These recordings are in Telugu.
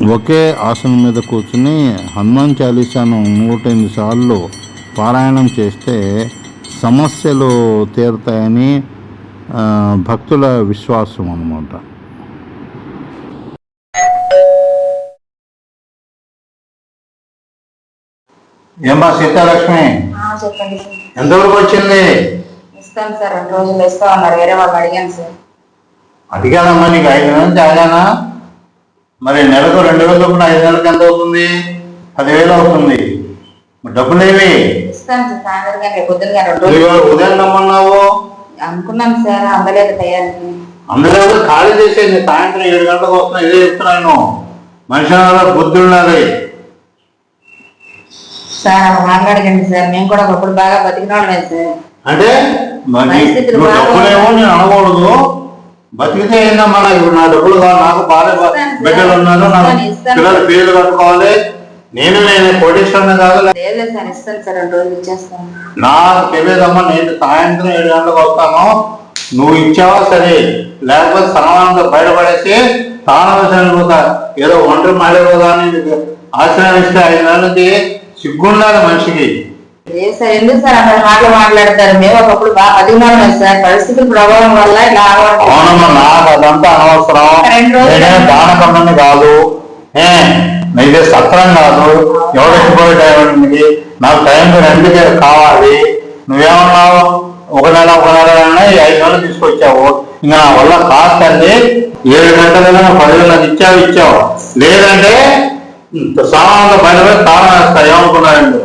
ఒకే ఆసనం మీద కూర్చుని హనుమాన్ చాలీసాను నూట ఎనిమిది సార్లు పారాయణం చేస్తే సమస్యలు తీరుతాయని భక్తుల విశ్వాసం అన్నమాట. ఏమ్మా సీతాలక్ష్మి? ఎంతవరకు వచ్చింది? ఇస్తాను సార్ రెండు రోజులు ఇస్తా ఉన్నారు వేరే వాళ్ళు అడిగాను సార్. అడిగానమ్మా నీకు ఐదు నుంచి అడిగానా మరి నెలకు రెండు వేలు చొప్పున ఐదు నెలలకు ఎంత అవుతుంది? పదివేలు అవుతుంది. డబ్బులు ఏవి? ఉదయం రమ్మన్నావు? అనుకున్నాను సార్ అందలేదు అందులో ఖాళీ చేసేది? సాయంత్రం ఏడు గంటలకు వస్తున్నా ఇదే చెప్తున్నాను మనిషి బుద్ధి ఉండాలి సార్ అలా మాట్లాడకండి సార్. మేము కూడా ఒకప్పుడు బాగా బతికిన వాళ్ళమే సార్. అంటే డబ్బులేమో నేను బతికితే ఏందమ్మా నాకు ఇప్పుడు నా డబ్బులు కావాలి నాకు భార్య. బిడ్డలు ఉన్నారు నాకు. పిల్లలు ఫీజులు కట్టుకోవాలి నేను నేను కోటేశ్వరుని కాదు నాకు తెలియదమ్మా నేను సాయంత్రం ఏడు గంటలకు వస్తాను. నువ్వు ఇచ్చావా సరే లేకపోతే సమానంతో బయటపడేసి తానవసరం పోతా. ఏదో ఒంటరి మాడిపోదాన్ని ఆశ్రమిస్తే ఐదు నెలల నుంచి సిగ్గుండాలి మనిషికి. లేదు సార్ ఎందుకు సార్ అక్కడ మాటలు మాట్లాడతారు? మేము ఒకప్పుడు బాగా బతికిన వాళ్ళమే సార్. పరిస్థితుల ప్రభావం వల్ల ఇలా అలవాటు అవునమ్మా నాకు అదంతా అనవసరం. రెండు రోజులు- నేనే దానకమ్మని కాదు. నీదే సత్రం కాదు. ఎవరెక్కిపోయే టైంకి నాకు టైంకి రెండుకే కావాలి. నువ్వేమన్నావు? ఒక నెల ఒక నెల ఐదు నెలలు తీసుకొచ్చావు. ఇంకా నా వల్ల కాస్తండి ఏడు గంటలైనా పదివేలు ఇచ్చావు ఇచ్చావు. లేదంటే సామాన్లు బయట తాళం వేస్తా. ఏమనుకున్నారండి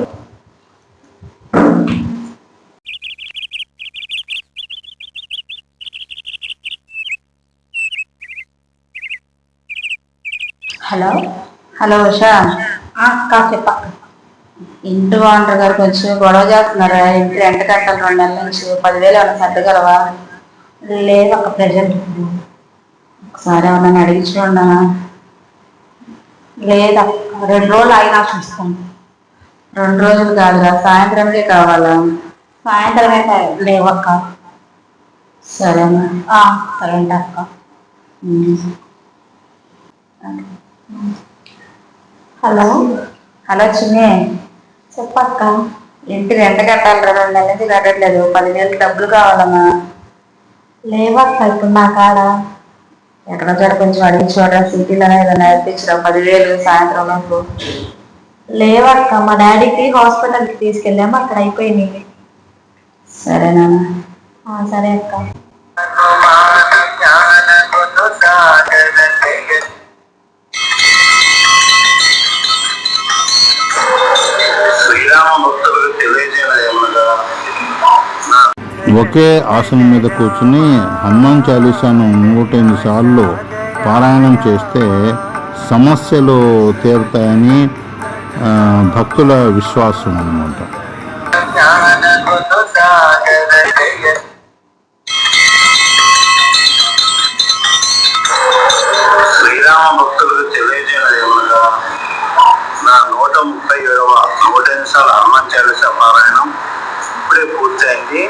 హలో. హలో ఉషా. అక్క చెప్ప ఇంటి ఓనర్ గారు కొంచెం గొడవ చేస్తున్నారు? ఇంటి రెంట్ కట్టాలి రెండు నెలల నుంచి. పదివేలు ఏమైనా సర్దగలవా లేదు ఒక ప్రజెంట్ ఒకసారి ఏమన్నా అడిగి చూడన్నా లేదా రెండు రోజులు అయినా చూస్తాను రెండు రోజులు కాదురా. సాయంత్రంకే కావాలా? సాయంత్రమే లేవక్క సరేనా. సరే అక్క. హలో? హలో చిన్ని. చెప్పక్క. ఇంటి రెంట్ కట్టాలి రెండు నుంచి కట్టట్లేదు? పదివేలు డబ్బులు కావాలమ్మా. లేవక్క ఇప్పుడు నా కాడ. ఎక్కడ చోట కొంచెం అడిగి చూడరా సిటీలోనే ఏదైనా నేర్పించరా? పదివేలు సాయంత్రం లోపు. లేవక్క మా డాడీకి హాస్పిటల్కి తీసుకెళ్ళాము అక్కడ అయిపోయింది సరేనా? సరే అక్క. ఒకే ఆసనం మీద కూర్చుని హనుమాన్ చాలీసాను నూట ఎనిమిది సార్లు పారాయణం చేస్తే సమస్యలు తీరుతాయని భక్తుల విశ్వాసం అన్నమాట. శ్రీరామ భక్తులకు నా నూట ముప్పై ఏడవ నూట నిమిషాల హనుమాన్ చాలీస పారాయణం ఇప్పుడే పూర్తయింది.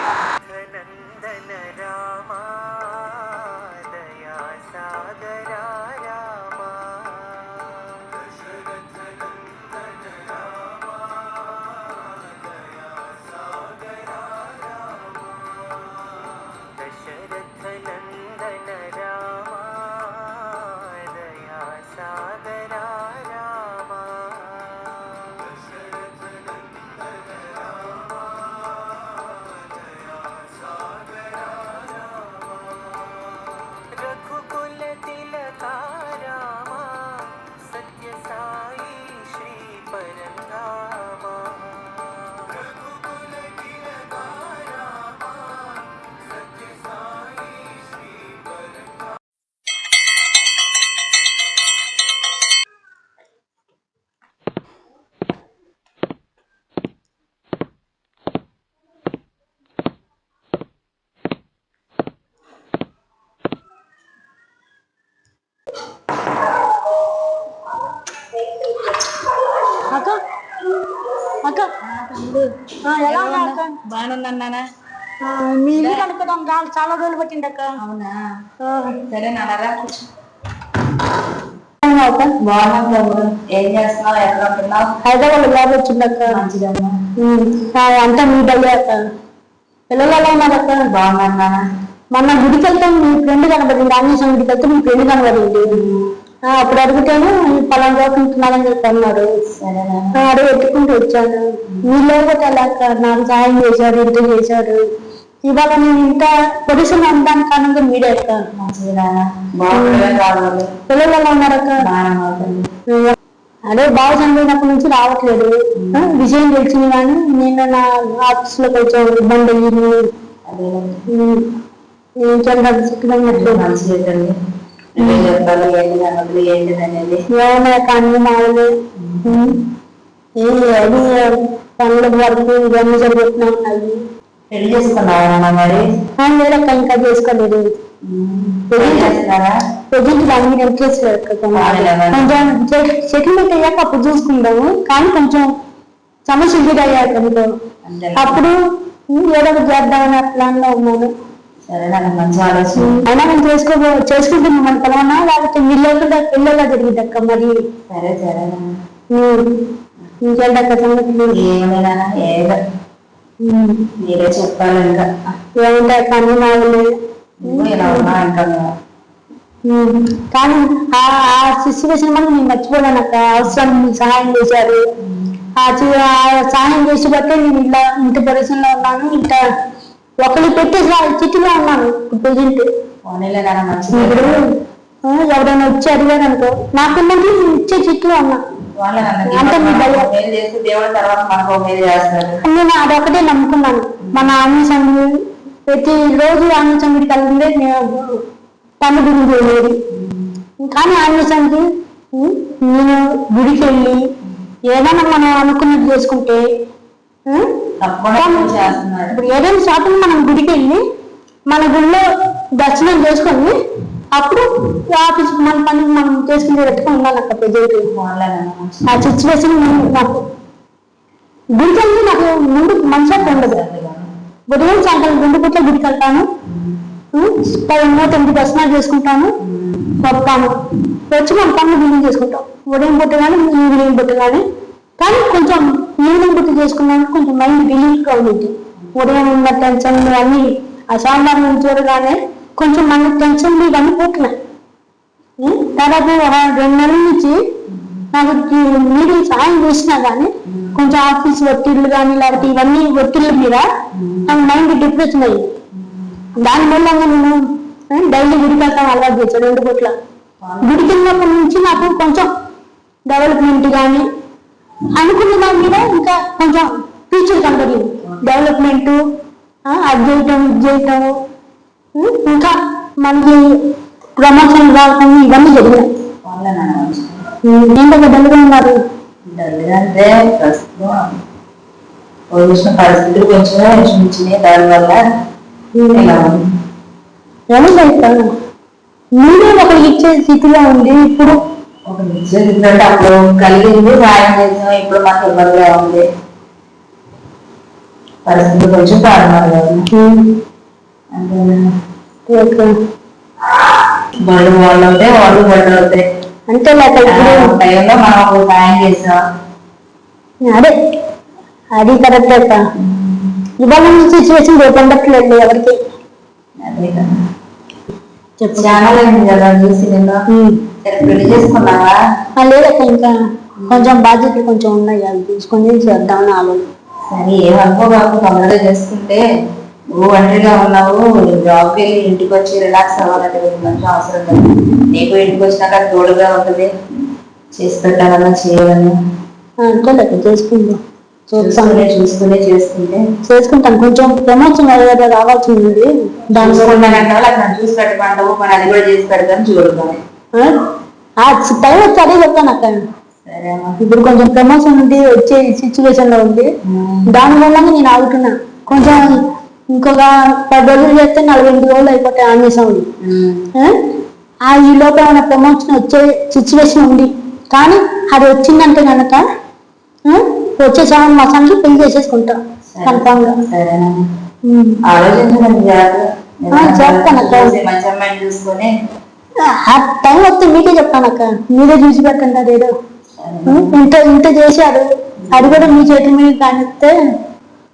ఆ, మీ ఇల్లు కనుక్కోదాం రా- చాలా రోజులు పట్టింది అక్క. అవునా? సరే ఏం చేస్తున్నావు? ఎక్కడ ఉంటున్నావు? హైదరాబాద్ వచ్చిందక్క మంచిదమ్మా. అంతా మీ డబ్బే అక్క. పిల్లలు ఎలా ఉన్నారు అక్క? బాగున్నా మొన్న గుడికి వెళ్తాం మీ ఫ్రెండ్ కనబడింది. ఆంజనేయ గుడికి వెళ్తే మీ ఫ్రెండ్ కనబడింది. అప్పుడు అడిగితేను ఈ పలానా చోట ఉంటున్నారని చెప్పి అన్నారు సరేనా ఆ, అడిగి ఎత్తుకుంటూ వచ్చాను. లేకపోతే ఎలా అక్క? నాకు సహాయం చేశారు ఇంత చేశారు ఇవాళ నేను ఇంత పొజిషన్ ఉండడానికి కారణంగా మీరే పిల్లలు ఎలా ఉన్నారు అక్క? బాగానే అవుతుంది అదే బాగా చనిపోయినప్పటి నుంచి రావట్లేదు. విజయం తెలిసింది కానీ నేను నా ఆఫీస్లో కొంచెం ఇబ్బంది అయ్యింది. అదే ఏంటి అనేది పనుల వరకు ఇవన్నీ జరుగుతూనే ఉన్నాయి పెళ్ళి చేసుకున్నావా మరి? లేదక్క ఇంకా చేసుకోలేదు. సెటిల్మెంట్ అయ్యాక అప్పుడు చూసుకుందాము. కానీ కొంచెం సమస్య అంతే అప్పుడు ఏదో చేద్దామని ప్లాన్లో ఉన్నాను. అయినా నేను చేసుకో చేసుకుంటున్నాను మన లేకపోతే మిల్లకుండా పిల్లలా జరిగింది అక్క మరి? సరే సరే ఇంకేంటక్క సంగతులు? ఏమైనా ఏదో. మీరే చెప్పాలి ఇంకా. ఏముంటాయి కానీ ఇంకా కానీ ఆ సిచ్యువేషన్ మనం నేను మర్చిపోలేను అక్క. అవసరం సహాయం చేశారు. ఆ సహాయం చేసి బట్టే నేను ఇంత పరిశ్రమలో ఉన్నాను ఇంత ఒకరు పెట్టే చిట్టులో ఉన్నాను. ప్రజెంట్ ఇప్పుడు ఎవరైనా వచ్చి అడిగారు అనుకో నాకున్నది నేను ఇచ్చే చిట్టులో ఉన్నా. అంటే మీ నేను అదొకటే నమ్ముకున్నాను. మన ఆంజనేయ ప్రతి రోజు ఆంజనేయ కలిగిందే నేను పన్ను గురించి వెళ్ళేది కానీ ఆంజనేయ నేను గుడికి వెళ్ళి ఏదైనా మనం అనుకున్నది చేసుకుంటే ఇప్పుడు ఏదైనా షాపింగ్ మనం గుడికి వెళ్ళి మన గుడిలో దర్శనం చేసుకొని అప్పుడు ఆఫీస్ మన పని మనం చేసుకునే పెట్టుకుని ఉండాలి అక్క ప్రజెంట్ పోనీలే నాన్న మంచిది ఆ సిచ్యువేషన్ నాకు గుడికి వెళ్ళి నాకు ముందు మనసు ఉండదు. ఉదయం సాయంత్రం రెండు పూట్ల గుడికి వెళ్తాను. పదిహేను తొమ్మిది దర్శనాలు చేసుకుంటాను. వస్తాను. వచ్చి మన పనులు బిల్లింగ్ చేసుకుంటాం. ఉదయం పూట కానీ ఈవినింగ్ పూట కానీ కానీ కొంచెం ఈవినింగ్ గుర్తు చేసుకున్నాను కొంచెం మైండ్ రిలీఫ్గా ఉంది ఉదయం ఉన్న టెన్షన్ అన్ని ఆ సోమవారం నుంచి చూడగానే కొంచెం మన టెన్షన్ ఇవన్నీ పోతున్నాయి. తర్వాత దాదాపు ఒక రెండు నెలల నుంచి నాకు మీరు సాయం చేసినా కానీ కొంచెం ఆఫీస్ ఒత్తిళ్ళు కానీ లేకపోతే ఇవన్నీ ఒత్తిళ్ళ మీద నాకు మైండ్ డిప్రెషన్ అయ్యింది. దాని మూలంగా నేను డైలీ గుడికి వెళ్తాను అలవాటు చేశాను రెండు పూట్ల గుడికి వెళ్ళినప్పటి నుంచి నాకు కొంచెం డెవలప్మెంట్ కానీ అనుకున్న దాని మీద ఇంకా కొంచెం ఫ్యూచర్ కనబడింది డెవలప్మెంట్ అది చేయటం ఇది చేయటం? ఇంకా మనకి ప్రమోషన్ రావటం ఇవన్నీ ఏంటో డల్గా ఉన్నారు? అంటే పరిస్థితులు కొంచెం దానివల్ల మీరే ఒకరికి ఇచ్చే స్థితిలో ఉంది. ఇప్పుడు ఒక నిశ్చయం ఏంటంటే అప్పుడు కలిగింది ఇప్పుడు మాకు ఇబ్బందిగా ఉంది. పరిస్థితి కొంచెం. బళ్ళు వాళ్ళు అవుతాయి వాళ్ళు బళ్ళు అవుతాయి ఆ టైంలో మనం సాయం చేసాం. అదే. అది కరెక్ట్ ఇవాళ సిచ్యువేషన్ రేపు ఉండట్లేదు ఎవరికి. అదే కదా. చెప్పు. ఛానల్ అయింది కదా చూసి నేను సరే పెళ్ళి చేసుకున్నావా? లేదక్క ఇంకా కొంచెం బాధ్యతలు కొంచెం ఉన్నాయి అవి తీసుకొని చేద్దామని ఆలోచన. సరే ఏమనుకోబాకు తొందరగా చేసుకుంటే. నువ్వు ఒంటరిగా ఉన్నావు జాబ్కి వెళ్ళి ఇంటికి వచ్చి రిలాక్స్ అవ్వాలంటే నీకు మంచి అవసరం లేదు నీకు ఇంటికి వచ్చినాక తోడుగా ఉంటుంది. చేసి పెట్టాలన్నా చేయాలన్నా అంతే లెక్క చేసుకుందాం. చూస్తాం చూసుకునే చేసుకుంటే. చేసుకుంటాం. కొంచెం ప్రమోషన్ ఏదో రావాల్సింది. దాని చూసి పెట్టమంటావు మరి అది కూడా చేసి పెడతాను చూడగానే ఆ? టైం వచ్చి అదే చెప్తాను అక్క. ఇప్పుడు కొంచెం ప్రమోషన్ ఉంది వచ్చే సిచ్యువేషన్లో ఉంది. దాని వల్ల నేను ఆగుతున్నా. కొంచెం ఇంకొక పది రోజులు చేస్తే నలభై ఎనిమిది రోజులు అయిపోతాయి ఆంజనేయం ఉమ్. ఆ? ఈ లోపల మన ప్రమోషన్ వచ్చే సిచ్యువేషన్ ఉంది. కానీ అది వచ్చిందంటే కనుక వచ్చే మా సంఖ్య పెళ్ళి చేసేసుకుంటాం కన్ఫామ్గా ఆ, ఆ టైం వస్తే మీకే చెప్తాను అక్క. మీరే చూసి పెట్టండి అదేదో. ఇంత ఇంత చేశారు. అది కూడా మీ చేతి మీద కానిస్తే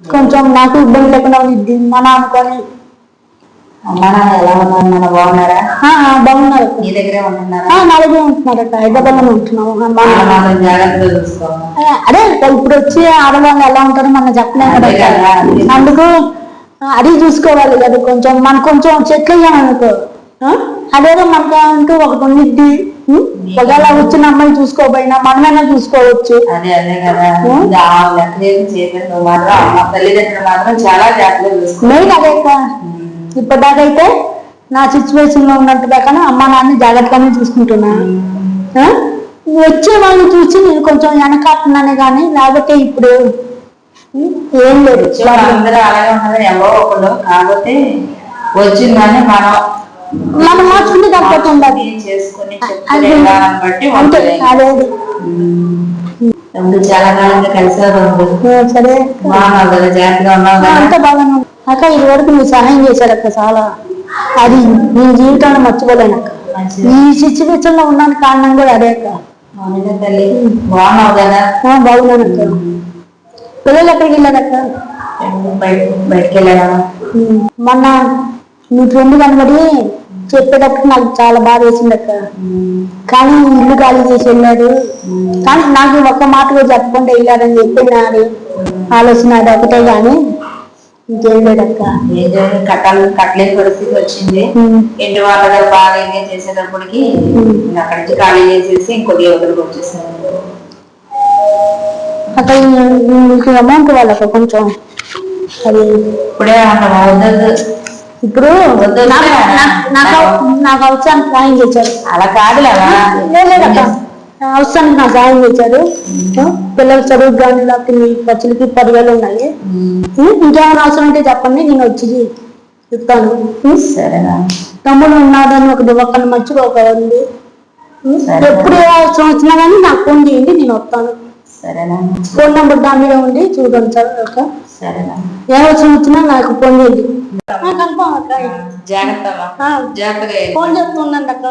కొంచెం నాకు ఇబ్బంది లేకుండా ఉంది. మన అనుకొని అమ్మ నాన్న ఎలా ఉన్నారు? నాన్న బాగున్నారా. నీ దగ్గరే ఉంటున్నారా? నా హైదరాబాద్లో ఉంటున్నాము. జాగ్రత్తగా చూసుకోవాలి అదే ఇప్పుడు వచ్చి ఆడవాళ్ళు ఎలా ఉంటారో మనం చెప్పలేము కదా. అందుకు అది చూసుకోవాలి కదా కొంచెం. మనం కొంచెం చెట్లు అయ్యామనుకో ఆ, అదేదో మనకు అంటూ ఒకటి ఉండిద్ది? ఒకవేళ వచ్చిన అమ్మాయి చూసుకోపోయినా మనమైనా చూసుకోవచ్చు. అదే అదే కదా. తల్లిదండ్రులు మాత్రం చాలా జాగ్రత్తగా చూసుకో అదే. ఇప్పటిదాకైతే నా సిచ్యువేషన్లో ఉన్నట్టుగా కానీ అమ్మ నాన్న జాగ్రత్తగానే చూసుకుంటున్నా? వచ్చే వాళ్ళని చూసి నేను కొంచెం వెనకాడుతున్నానే కానీ లేకపోతే ఇప్పుడు ఏం లేదు. అందరూ అలాగే ఉన్నారు ఎవరో ఒకళ్ళు. కాకపోతే వచ్చిందని మనం మనం మార్చుకుంటే తప్పకుండా ఉండాలి. చాలా కాలంగా కలిసారు ఆ, సరే. బాగున్నావు కదా జాగ్రత్తగా ఉన్నావు అంతా ఉంది. అక్క ఇది వరకు మీరు సహాయం చేశారు అక్క చాలా. అది నేను జీవితంలో మర్చిపోలేను అక్క. ఈ సిచ్యువేషన్లో ఉన్నాను కారణం కూడా అదే అక్క. బాగున్నాను అక్క. పిల్లలు ఎక్కడికి వెళ్ళారు అక్క? బయట బయటకు వెళ్ళారా? ఉమ్, మొన్న మీ ఫ్రెండ్ కనబడి చెప్పేటప్పుడు నాకు చాలా బాధ వేసింది అక్క. కానీ ఇల్లు ఖాళీ చేసి వెళ్ళాడు. కానీ నాకు ఒక్క మాట కూడా చెప్పకుండా వెళ్ళారని చెప్పినారు ఆలోచన అది ఒకటే కానీ ఇంకేం లేదక్క ఏం చేయాలి కట్టాలి కట్టలేని పరిస్థితి వచ్చింది. ఇంటి వాళ్ళ బాగా ఎంజాయ్ చేసేటప్పటికి అక్కడి నుంచి ఖాళీ చేసేసి ఇంకొద్ది వదిలికి వచ్చేసాను. అక్కడ మీకు అమౌంట్ వాళ్ళక కొంచెం అది ఇప్పుడే అన్న వద్దొద్దు. ఇప్పుడు. నాకు నాకు- అవసరానికి సాయం చేశారు. అలా కాదులేవా లేదు, అవసరానికి నాకు సాయం చేశారు. పిల్లలు చదువు కానీ లేకపోతే మీ ఖర్చులకి పదివేలు ఉన్నాయి. ఇంకేమైనా అవసరం ఉంటే చెప్పండి నేను వచ్చి చెప్తాను? సరేనా తమ్ముడు ఉన్నాడని ఒకటి ఒక్కరిని మర్చిపోకండి. ఎప్పుడు అవసరం వచ్చినా కానీ నాకు ఫోన్ చేయండి నేను వస్తాను. సరేనా ఫోన్ నెంబర్ దాని మీద ఉండి చూడండి సార్ సరేనా ఏ అవసరం వచ్చినా నాకు ఫోన్ చేయండి. జాగ్రత్త. ఫోన్ చేస్తుండండి అక్క.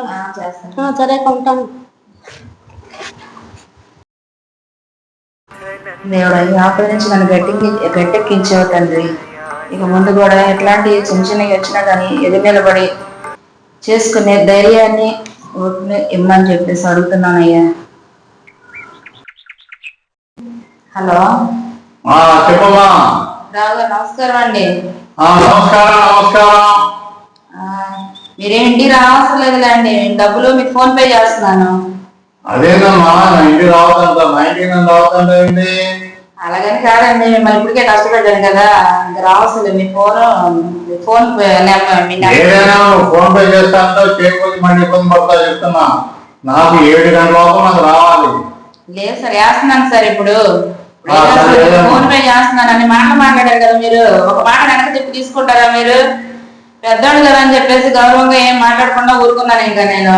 సరే అక్క దేవుడా ఈ ఆపద నుంచి నన్ను గట్టెక్కి గట్టెక్కించావు తండ్రి. ఇక ముందు కూడా ఎట్లాంటి చిన్న చిన్నవి వచ్చినా కానీ ఎదురు నిలబడి చేసుకునే ధైర్యాన్ని ఇమ్మని చెప్పేసి అడుగుతున్నానయ్యా. హలో? చెప్పమ్మా. గారు నమస్కారం అండి. నమస్కారం నమస్కారం. మీరేంటి? రావాల్సిన లేదులేండి డబ్బులు మీకు ఫోన్ పే చేస్తున్నాను. అదేనమ్మా నా ఇంటి రావద్దంట మా ఇంటికి నన్ను రావద్దంట అలాగని కాదండి మిమ్మల్ని ఇప్పటికే కష్టపడ్డాను కదా ఇంకా రావాల్సింది మీ ఫోన్ మీ ఫోన్ ఏదైనా ఫోన్ పే చేస్తాంటో చేయకపోతే మళ్ళీ ఇబ్బంది పడతా చెప్తున్నా. నాకు ఏడు గంటల లోపు నాకు రావాలి. లేదు సార్ వేస్తున్నాను సార్ ఇప్పుడు. ఫోన్ పే చేస్తున్నాను అన్ని మాటలు మాట్లాడారు కదా మీరు. ఒక మాట వెనక చెప్పి తీసుకుంటారా మీరు? పెద్దోడు కదా అని చెప్పేసి గౌరవంగా ఏం మాట్లాడకుండా ఊరుకున్నాను ఇంకా నేను.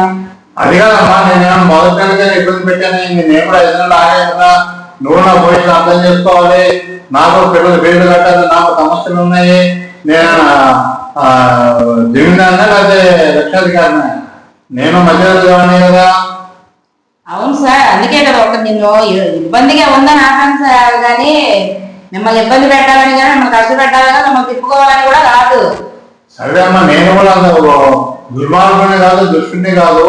అది కాదమ్మా నేను మొదటి నెలకే ఇబ్బంది పెట్టాను. నేను కూడా ఎదురు ఆగే నువ్వు నా పోయి అర్థం చేసుకోవాలి. నాకు పిల్లలు పేర్లు కట్టాలి నాకు సమస్యలు ఉన్నాయి. నేను జమీందారునా లేకపోతే లక్షాధికారినా నేను మధ్యవర్తి కదా. అవును సార్ అందుకే కదా ఒక నిన్ను ఇబ్బందిగా ఉందని ఆకాంక్ష సార్. కానీ మిమ్మల్ని ఇబ్బంది పెట్టాలని కానీ మిమ్మల్ని ఖర్చు కానీ మిమ్మల్ని తిప్పుకోవాలని కూడా రాదు సరే అమ్మా నేను కూడా అంత దుర్మార్గుని కాదు దుష్టుని కాదు.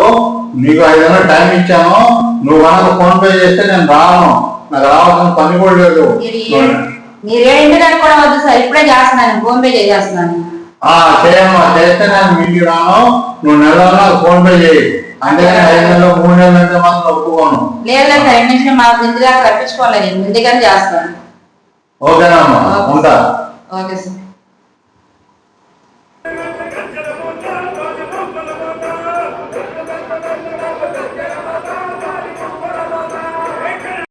నీకు ఐదు వందలు టైం ఇచ్చాను. నువ్వు కనుక ఫోన్ పే చేస్తే నేను రాను. నాకు రావాల్సిన పని కూడా లేదు. కూడా వద్దు సార్? ఇప్పుడే చేస్తున్నాను. ఫోన్ పే చేసేస్తున్నాను. ఆ చేయమ్మా చేస్తే నేను రాను. నువ్వు నెలలో నాకు ఫోన్ పే చేయి. అంతేగాని ఐదు నెలలు మూడు నెలలు అంటే మాత్రం ఒప్పుకోను. లేదు లేదు సార్ నుంచి మాకు తప్పించుకోలేదు నేను ఇంటికని చేస్తాను. ఓకేనమ్మా ఉంటా. Okay sir.